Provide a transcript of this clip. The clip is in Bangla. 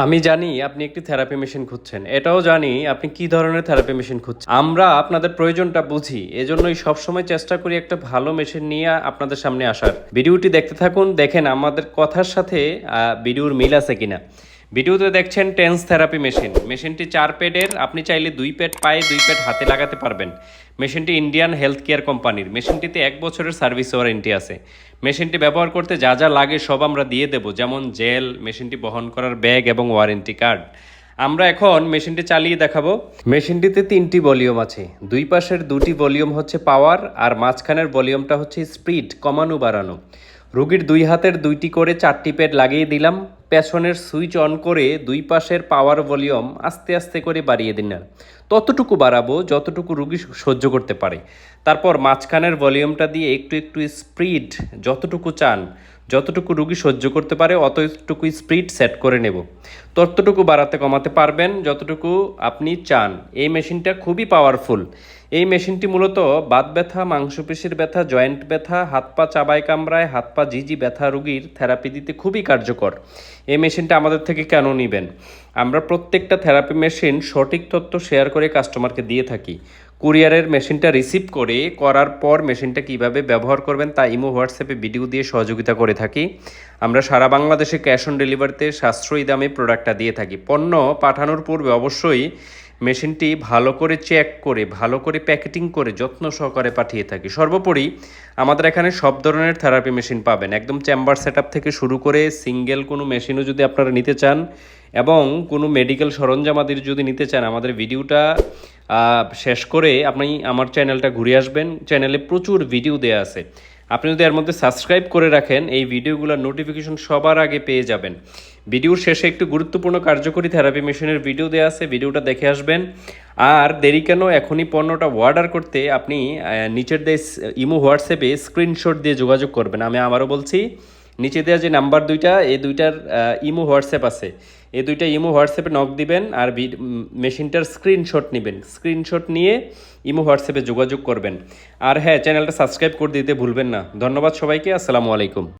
আমি জানি আপনি একটি থেরাপি মেশিন খুঁজছেন। এটাও জানি আপনি কি ধরনের থেরাপি মেশিন খুঁজছেন। আমরা আপনাদের প্রয়োজনটা বুঝি, এজন্যই সবসময় চেষ্টা করি একটা ভালো মেশিন নিয়ে আপনাদের সামনে আসার। ভিডিওটি দেখতে থাকুন, দেখেন আমাদের কথার সাথে ভিডিওর মিল আছে কিনা। ভিডিওতে দেখছেন টেন্স থেরাপি মেশিন। মেশিনটি চার পেডের, আপনি চাইলে দুই পেড পায়ে দুই পেড হাতে লাগাতে পারবেন। মেশিনটি ইন্ডিয়ান হেলথ কেয়ার কোম্পানির। মেশিনটিতে এক বছরের সার্ভিস ওয়ারেন্টি আছে। মেশিনটি ব্যবহার করতে যা যা লাগে সব আমরা দিয়ে দেবো, যেমন জেল, মেশিনটি বহন করার ব্যাগ এবং ওয়ারেন্টি কার্ড। আমরা এখন মেশিনটি চালিয়ে দেখাবো। মেশিনটিতে তিনটি ভলিউম আছে। দুই পাশের দুটি ভলিউম হচ্ছে পাওয়ার, আর মাঝখানের ভলিউমটা হচ্ছে স্পিড, কমানো বাড়ানো। রোগীর দুই হাতের দুইটি করে চারটি প্যাড লাগিয়ে দিলাম। পেছনের সুইচ অন করে দুই পাশের পাওয়ার ভলিউম আস্তে আস্তে করে বাড়িয়ে দিন না ততটুকু বাড়াবো, যতটুকু রুগী সহ্য করতে পারে। তারপর মাঝখানের ভলিউমটা দিয়ে একটু একটু স্পিড যতটুকু চান, যতটুকু রুগী সহ্য করতে পারে, অতটুকু স্পিড সেট করে নেব। ততটুকু বাড়াতে কমাতে পারবেন যতটুকু আপনি চান। এই মেশিনটা খুবই পাওয়ারফুল এই মেশিনটি মূলত বাত ব্যথা, মাংসপেশির ব্যথা জয়েন্ট ব্যথা, হাত পা চাবায় কামড়ায়, হাত পা জিজি ব্যথা রুগীর থেরাপি দিতে খুবই কার্যকর। এই মেশিনটা আমাদের থেকে কেন নেবেন? আমরা প্রত্যেকটা থেরাপি মেশিন সঠিক তথ্য শেয়ার করে কাস্টমারকে দিয়ে থাকি। কুরিয়ারের মেশিনটা রিসিভ করে করার পর মেশিনটা কীভাবে ব্যবহার করবেন তা ইমো হোয়াটসঅ্যাপে ভিডিও দিয়ে সহযোগিতা করে থাকি। আমরা সারা বাংলাদেশে ক্যাশ অন ডেলিভারিতে সাশ্রয়ী দামে প্রোডাক্টটা দিয়ে থাকি। পণ্য পাঠানোর পূর্বে অবশ্যই মেশিনটি ভালো করে চেক করে, ভালো করে প্যাকেটিং করে যত্ন সহকারে পাঠিয়ে থাকি। সর্বোপরি আমাদের এখানে সব ধরনের থেরাপি মেশিন পাবেন। একদম চেম্বার সেট থেকে শুরু করে সিঙ্গেল কোনো মেশিনও যদি আপনারা নিতে চান এবং কোনো মেডিকেল সরঞ্জামাদির যদি নিতে চান, আমাদের ভিডিওটা শেষ করে আপনি আমার চ্যানেলটা ঘুরে আসবেন। চ্যানেলে প্রচুর ভিডিও দেওয়া আছে। আপনি যদি এর মধ্যে সাবস্ক্রাইব করে রাখেন, এই ভিডিওগুলোর নোটিফিকেশন সবার আগে পেয়ে যাবেন। ভিডিওর শেষে একটু গুরুত্বপূর্ণ কার্যকরী থেরাপি মেশিনের ভিডিও দেওয়া আছে ভিডিওটা দেখে আসবেন। আর দেরি কেন, এখনই পণ্যটা অর্ডার করতে আপনি নিচের দিয়ে ইমো হোয়াটসঅ্যাপে স্ক্রিনশট দিয়ে যোগাযোগ করবেন। আমি আবারও বলছি, নিচে দেওয়া যে নাম্বার দুইটা, এই দুইটার ইমো হোয়াটসঅ্যাপ আছে। এই দুইটা ইমো হোয়াটসঅ্যাপে নক দিবেন আর মেশিনটার স্ক্রিনশট নেবেন। স্ক্রিনশট নিয়ে ইমো হোয়াটসঅ্যাপে যোগাযোগ করবেন। আর হ্যাঁ চ্যানেলটা সাবস্ক্রাইব করে দিতে ভুলবেন না। ধন্যবাদ সবাইকে, আসসালামু আলাইকুম।